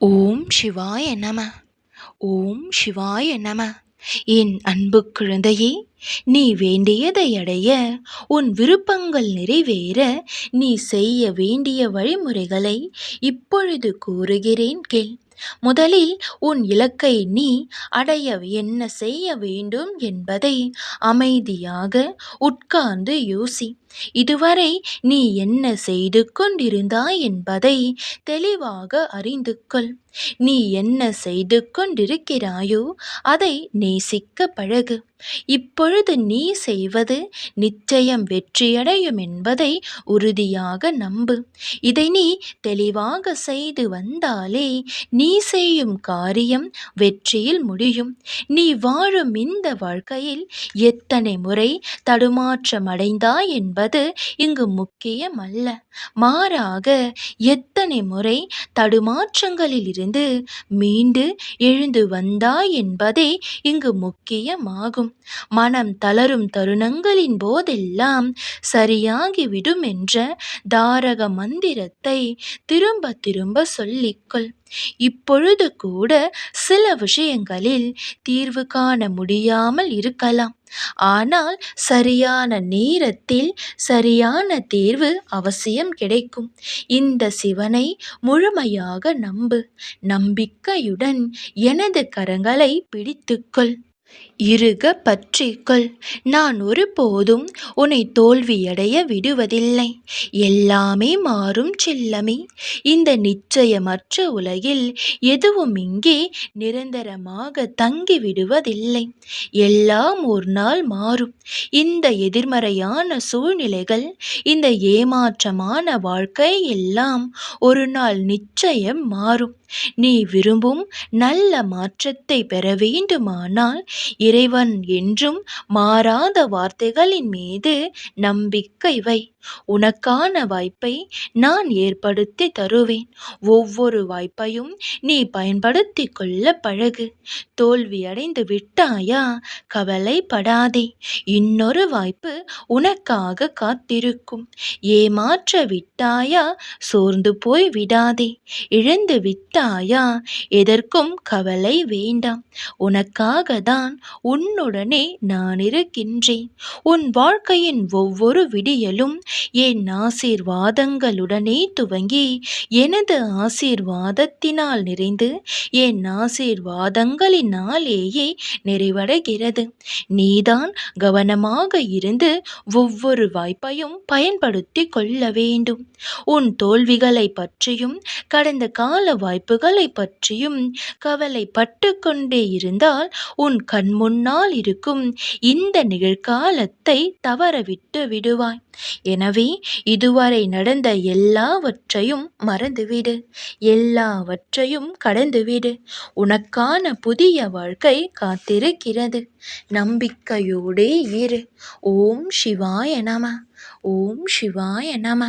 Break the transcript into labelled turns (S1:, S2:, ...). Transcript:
S1: ஓம் சிவாய நம. ஓம் சிவாய நம. என் அன்பு குழந்தையே நீ வேண்டியதை அடைய உன் விருப்பங்கள் நிறைவேற நீ செய்ய வேண்டிய வழிமுறைகளை இப்பொழுது கூறுகிறேன் கேள். முதலில் உன் இலக்கை நீ அடைய என்ன செய்ய வேண்டும் என்பதை அமைதியாக உட்கார்ந்து யோசி. இதுவரை நீ என்ன செய்து கொண்டிருந்தாய் என்பதை தெளிவாக அறிந்து கொள். நீ என்ன செய்து கொண்டிருக்கிறாயோ அதை நேசிக்க பழகு. இப்பொழுது நீ செய்வது நிச்சயம் வெற்றியடையும் என்பதை உறுதியாக நம்பு. இதை நீ தெளிவாக செய்து வந்தாலே நீ செய்யும் காரியம் வெற்றியில் முடியும். நீ வாழும் இந்த வாழ்க்கையில் எத்தனை முறை தடுமாற்றம் அடைந்தாய் என்பது இங்கு முக்கியமல்ல. மாறாக எத்தனை முறை தடுமாற்றங்களில் இருந்து மீண்டு எழுந்து வந்தாய் என்பதே இங்கு முக்கியமாகும். மனம் தளரும் தருணங்களின் போதெல்லாம் சரியாகிவிடும் என்ற தாரக மந்திரத்தை திரும்ப திரும்ப சொல்லிக்கொள். இப்பொழுது கூட சில விஷயங்களில் தீர்வு காண முடியாமல் இருக்கலாம். ஆனால் சரியான நேரத்தில் சரியான தேர்வு அவசியம் கிடைக்கும். இந்த சிவனை முழுமையாக நம்பு. நம்பிக்கையுடன் எனது கரங்களை பிடித்துக்கொள். இறுக பற்றிக்கொள். நான் ஒருபோதும் உன்னை தோல்வியடைய விடுவதில்லை. எல்லாமே மாறும் செல்லமே. இந்த நிச்சயமற்ற உலகில் எதுவும் இங்கே நிரந்தரமாக தங்கி விடுவதில்லை எல்லாம் ஒரு நாள் மாறும். இந்த எதிர்மறையான சூழ்நிலைகள் இந்த ஏமாற்றமான வாழ்க்கை எல்லாம் ஒரு நாள் நிச்சயம் மாறும். நீ விரும்பும் நல்ல மாற்றத்தை பெற வேண்டுமானால் இறைவன் என்றும் மாறாத வார்த்தைகளின் மீது நம்பிக்கை வை. உனக்கான வாய்ப்பை நான் ஏற்படுத்தி தருவேன். ஒவ்வொரு வாய்ப்பையும் நீ பயன்படுத்தி கொள்ள பழகு. தோல்வியடைந்து விட்டாயா? கவலைப்படாதே. இன்னொரு வாய்ப்பு உனக்காக காத்திருக்கும். ஏமாற்ற விட்டாயா? சோர்ந்து போய் விடாதே. இழந்து விட்டாயா? எதற்கும் கவலை வேண்டாம். உனக்காக தான் உன்னுடனே நான் இருக்கின்றேன். உன் வாழ்க்கையின் ஒவ்வொரு விடியலும் என் ஆசீர்வாதங்களுடனே துவங்கி எனது ஆசீர்வாதத்தினால் நிறைந்து என் ஆசீர்வாதங்களினாலேயே நிறைவடைகிறது. நீதான் கவனமாக இருந்து ஒவ்வொரு வாய்ப்பையும் பயன்படுத்தி கொள்ள வேண்டும். உன் தோல்விகளை பற்றியும் கடந்த கால வாய்ப்புகளை பற்றியும் கவலைப்பட்டு கொண்டே இருந்தால் உன் கண் முன்னால் இருக்கும் இந்த நிகழ்காலத்தை தவறவிட்டு விடுவாய். என எனவே இதுவரை நடந்த எல்லாவற்றையும் மறந்துவிடு. எல்லாவற்றையும் கடந்துவிடு. உனக்கான புதிய வாழ்க்கை காத்திருக்கிறது. நம்பிக்கையோடே இரு. ஓம் சிவாய நம. ஓம் சிவாய நம.